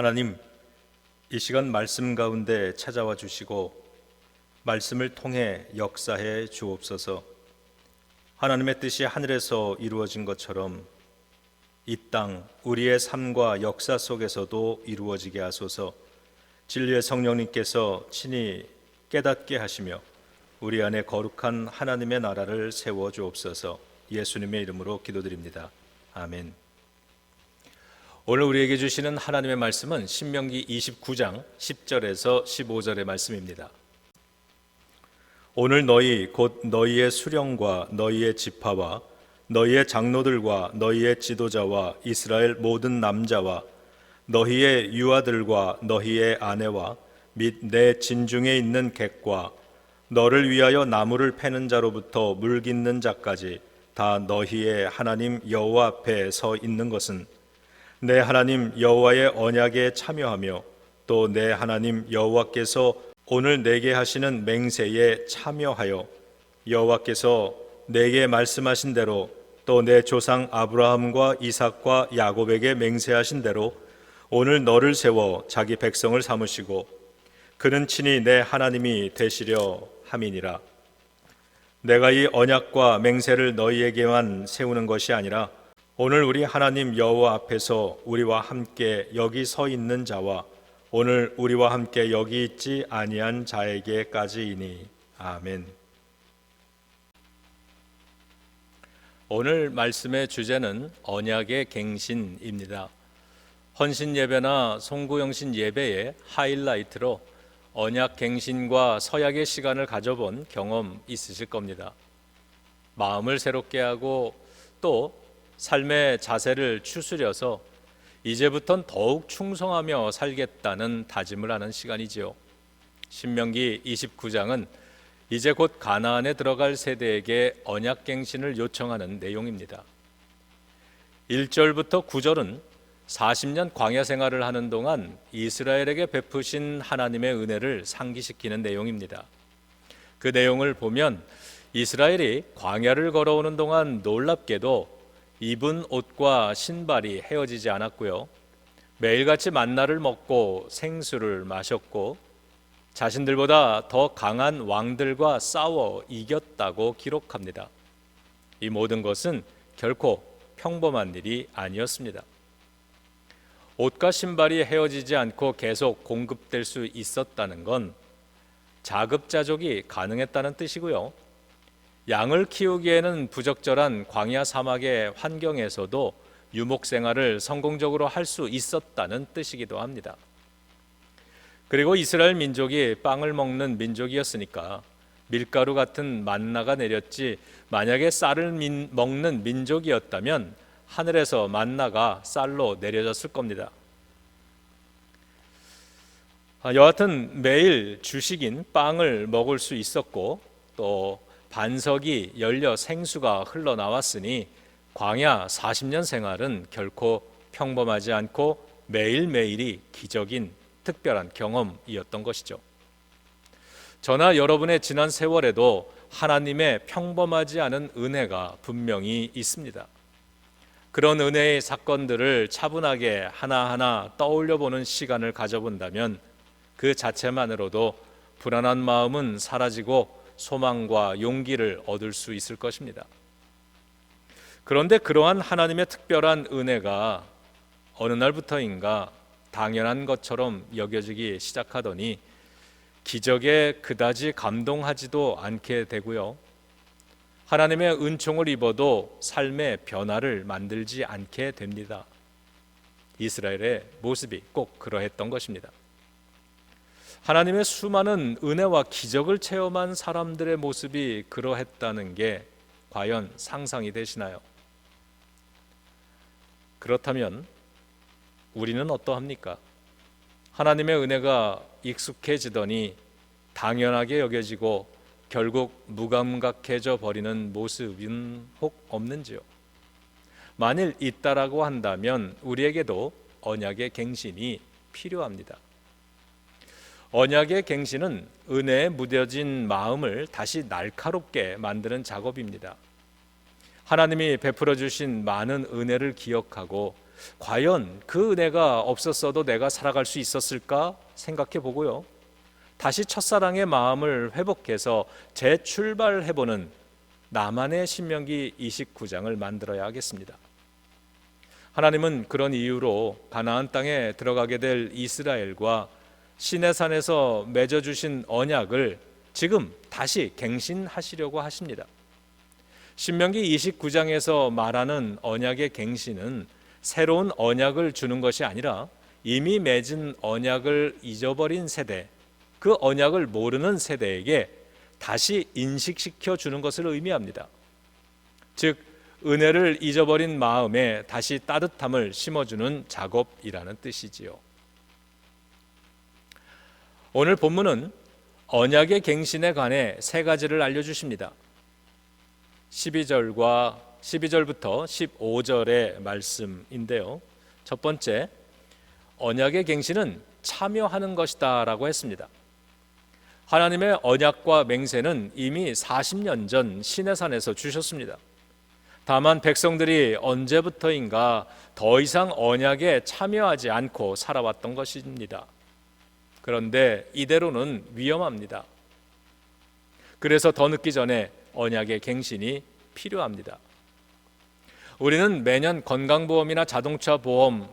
하나님, 이 시간 말씀 가운데 찾아와 주시고 말씀을 통해 역사해 주옵소서. 하나님의 뜻이 하늘에서 이루어진 것처럼 이 땅 우리의 삶과 역사 속에서도 이루어지게 하소서. 진리의 성령님께서 친히 깨닫게 하시며 우리 안에 거룩한 하나님의 나라를 세워 주옵소서. 예수님의 이름으로 기도드립니다. 아멘. 오늘 우리에게 주시는 하나님의 말씀은 신명기 29장 10절에서 15절의 말씀입니다. 오늘 너희 곧 너희의 수령과 너희의 지파와 너희의 장로들과 너희의 지도자와 이스라엘 모든 남자와 너희의 유아들과 너희의 아내와 및 내 진중에 있는 객과 너를 위하여 나무를 패는 자로부터 물 깃는 자까지 다 너희의 하나님 여호와 앞에 서 있는 것은 내 하나님 여호와의 언약에 참여하며 또 내 하나님 여호와께서 오늘 내게 하시는 맹세에 참여하여 여호와께서 내게 말씀하신 대로 또 내 조상 아브라함과 이삭과 야곱에게 맹세하신 대로 오늘 너를 세워 자기 백성을 삼으시고 그는 친히 내 하나님이 되시려 함이니라. 내가 이 언약과 맹세를 너희에게만 세우는 것이 아니라 오늘 우리 하나님 여호와 앞에서 우리와 함께 여기 서 있는 자와 오늘 우리와 함께 여기 있지 아니한 자에게까지이니 아멘. 오늘 말씀의 주제는 언약의 갱신입니다. 헌신 예배나 송구영신 예배의 하이라이트로 언약 갱신과 서약의 시간을 가져본 경험 있으실 겁니다. 마음을 새롭게 하고 또 삶의 자세를 추스려서 이제부턴 더욱 충성하며 살겠다는 다짐을 하는 시간이지요. 신명기 29장은 이제 곧 가나안에 들어갈 세대에게 언약 갱신을 요청하는 내용입니다. 1절부터 9절은 40년 광야 생활을 하는 동안 이스라엘에게 베푸신 하나님의 은혜를 상기시키는 내용입니다. 그 내용을 보면 이스라엘이 광야를 걸어오는 동안 놀랍게도 입은 옷과 신발이 헤어지지 않았고요. 매일같이 만나를 먹고 생수를 마셨고 자신들보다 더 강한 왕들과 싸워 이겼다고 기록합니다. 이 모든 것은 결코 평범한 일이 아니었습니다. 옷과 신발이 헤어지지 않고 계속 공급될 수 있었다는 건 자급자족이 가능했다는 뜻이고요. 양을 키우기에는 부적절한 광야 사막의 환경에서도 유목 생활을 성공적으로 할 수 있었다는 뜻이기도 합니다. 그리고 이스라엘 민족이 빵을 먹는 민족이었으니까 밀가루 같은 만나가 내렸지 만약에 쌀을 민, 먹는 민족이었다면 하늘에서 만나가 쌀로 내려졌을 겁니다. 아, 여하튼 매일 주식인 빵을 먹을 수 있었고 또 반석이 열려 생수가 흘러나왔으니 광야 40년 생활은 결코 평범하지 않고 매일매일이 기적인 특별한 경험이었던 것이죠. 저나 여러분의 지난 세월에도 하나님의 평범하지 않은 은혜가 분명히 있습니다. 그런 은혜의 사건들을 차분하게 하나하나 떠올려 보는 시간을 가져본다면 그 자체만으로도 불안한 마음은 사라지고 소망과 용기를 얻을 수 있을 것입니다. 그런데 그러한 하나님의 특별한 은혜가 어느 날부터인가 당연한 것처럼 여겨지기 시작하더니 기적에 그다지 감동하지도 않게 되고요. 하나님의 은총을 입어도 삶의 변화를 만들지 않게 됩니다. 이스라엘의 모습이 꼭 그러했던 것입니다. 하나님의 수많은 은혜와 기적을 체험한 사람들의 모습이 그러했다는 게 과연 상상이 되시나요? 그렇다면 우리는 어떠합니까? 하나님의 은혜가 익숙해지더니 당연하게 여겨지고 결국 무감각해져 버리는 모습은 혹 없는지요? 만일 있다라고 한다면 우리에게도 언약의 갱신이 필요합니다. 언약의 갱신은 은혜에 무뎌진 마음을 다시 날카롭게 만드는 작업입니다. 하나님이 베풀어 주신 많은 은혜를 기억하고 과연 그 은혜가 없었어도 내가 살아갈 수 있었을까 생각해 보고요. 다시 첫사랑의 마음을 회복해서 재출발해 보는 나만의 신명기 29장을 만들어야 하겠습니다. 하나님은 그런 이유로 가나안 땅에 들어가게 될 이스라엘과 시내산에서 맺어 주신 언약을 지금 다시 갱신하시려고 하십니다. 신명기 29장에서 말하는 언약의 갱신은 새로운 언약을 주는 것이 아니라 이미 맺은 언약을 잊어버린 세대, 그 언약을 모르는 세대에게 다시 인식시켜 주는 것을 의미합니다. 즉 은혜를 잊어버린 마음에 다시 따뜻함을 심어주는 작업이라는 뜻이지요. 오늘 본문은 언약의 갱신에 관해 세 가지를 알려주십니다. 12절과 12절부터 15절의 말씀인데요. 첫 번째, 언약의 갱신은 참여하는 것이다 라고 했습니다. 하나님의 언약과 맹세는 이미 40년 전 시내산에서 주셨습니다. 다만 백성들이 언제부터인가 더 이상 언약에 참여하지 않고 살아왔던 것입니다. 그런데 이대로는 위험합니다. 그래서 더 늦기 전에 언약의 갱신이 필요합니다. 우리는 매년 건강보험이나 자동차 보험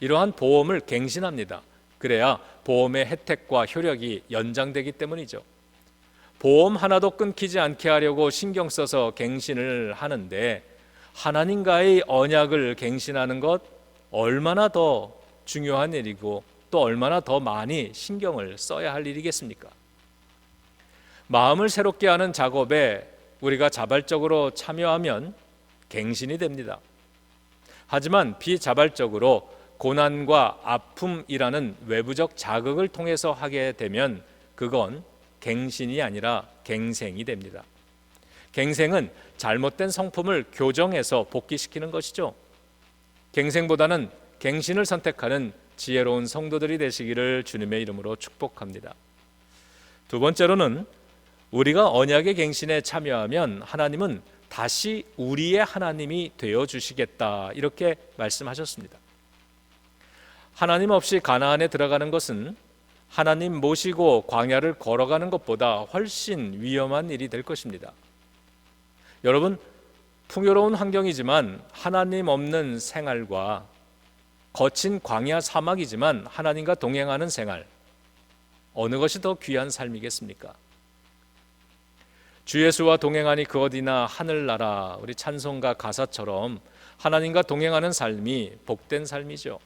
이러한 보험을 갱신합니다. 그래야 보험의 혜택과 효력이 연장되기 때문이죠. 보험 하나도 끊기지 않게 하려고 신경 써서 갱신을 하는데 하나님과의 언약을 갱신하는 것 얼마나 더 중요한 일이고 또 얼마나 더 많이 신경을 써야 할 일이겠습니까? 마음을 새롭게 하는 작업에 우리가 자발적으로 참여하면 갱신이 됩니다. 하지만 비자발적으로 고난과 아픔이라는 외부적 자극을 통해서 하게 되면 그건 갱신이 아니라 갱생이 됩니다. 갱생은 잘못된 성품을 교정해서 복귀시키는 것이죠. 갱생보다는 갱신을 선택하는 지혜로운 성도들이 되시기를 주님의 이름으로 축복합니다. 두 번째로는 우리가 언약의 갱신에 참여하면 하나님은 다시 우리의 하나님이 되어 주시겠다 이렇게 말씀하셨습니다. 하나님 없이 가나안에 들어가는 것은 하나님 모시고 광야를 걸어가는 것보다 훨씬 위험한 일이 될 것입니다. 여러분 풍요로운 환경이지만 하나님 없는 생활과 거친 광야 사막이지만 하나님과 동행하는 생활 어느 것이 더 귀한 삶이겠습니까? 주 예수와 동행하니 그 어디나 하늘나라 우리 찬송가 가사처럼 하나님과 동행하는 삶이 복된 삶이죠.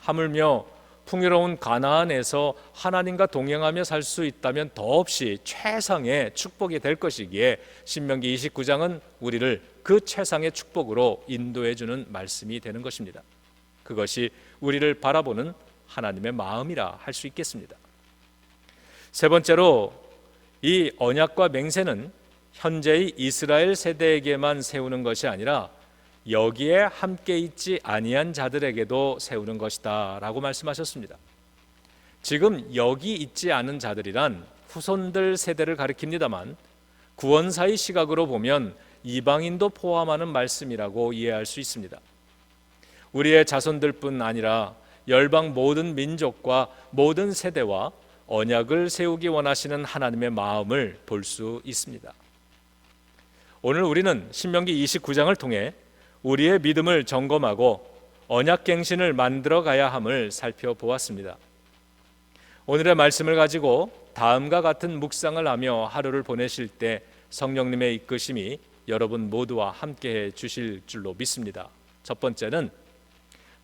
하물며 풍요로운 가나안에서 하나님과 동행하며 살 수 있다면 더없이 최상의 축복이 될 것이기에 신명기 29장은 우리를 그 최상의 축복으로 인도해 주는 말씀이 되는 것입니다. 그것이 우리를 바라보는 하나님의 마음이라 할 수 있겠습니다. 세 번째로 이 언약과 맹세는 현재의 이스라엘 세대에게만 세우는 것이 아니라 여기에 함께 있지 아니한 자들에게도 세우는 것이다라고 말씀하셨습니다. 지금 여기 있지 않은 자들이란 후손들 세대를 가리킵니다만 구원사의 시각으로 보면 이방인도 포함하는 말씀이라고 이해할 수 있습니다. 우리의 자손들뿐 아니라 열방 모든 민족과 모든 세대와 언약을 세우기 원하시는 하나님의 마음을 볼 수 있습니다. 오늘 우리는 신명기 29장을 통해 우리의 믿음을 점검하고 언약 갱신을 만들어 가야 함을 살펴보았습니다. 오늘의 말씀을 가지고 다음과 같은 묵상을 하며 하루를 보내실 때 성령님의 이끄심이 여러분 모두와 함께 해 주실 줄로 믿습니다. 첫 번째는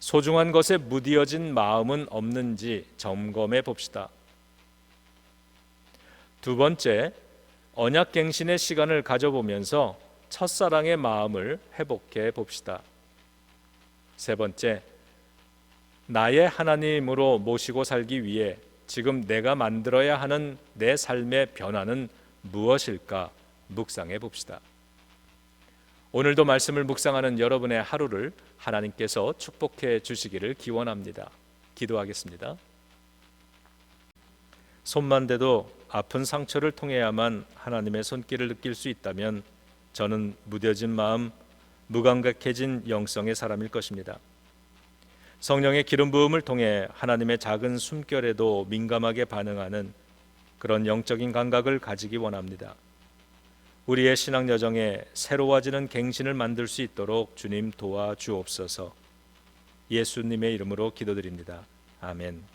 소중한 것에 무디어진 마음은 없는지 점검해 봅시다. 두 번째, 언약갱신의 시간을 가져보면서 첫사랑의 마음을 회복해 봅시다. 세 번째, 나의 하나님으로 모시고 살기 위해 지금 내가 만들어야 하는 내 삶의 변화는 무엇일까 묵상해 봅시다. 오늘도 말씀을 묵상하는 여러분의 하루를 하나님께서 축복해 주시기를 기원합니다. 기도하겠습니다. 손만 대도 아픈 상처를 통해야만 하나님의 손길을 느낄 수 있다면 저는 무뎌진 마음, 무감각해진 영성의 사람일 것입니다. 성령의 기름 부음을 통해 하나님의 작은 숨결에도 민감하게 반응하는 그런 영적인 감각을 가지기 원합니다. 우리의 신앙 여정에 새로워지는 갱신을 만들 수 있도록 주님 도와 주옵소서. 예수님의 이름으로 기도드립니다. 아멘.